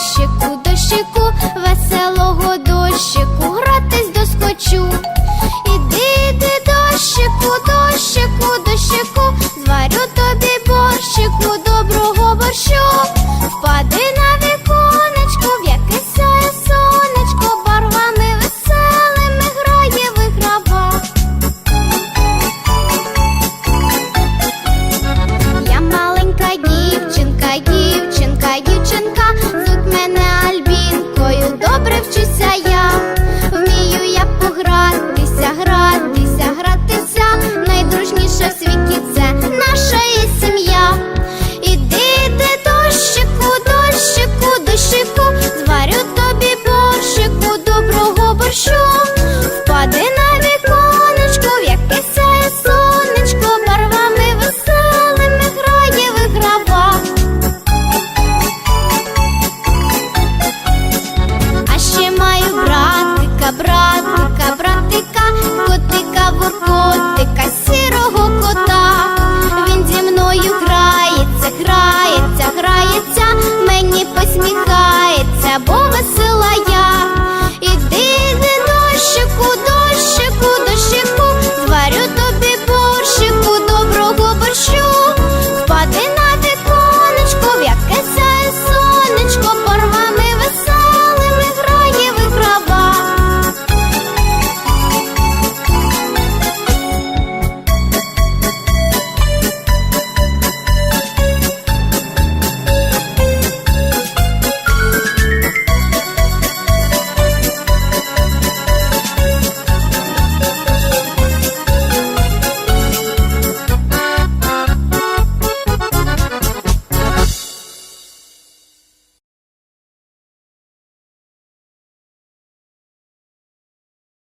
дощику, дощику, веселого дощику, гратись доскочу. І 说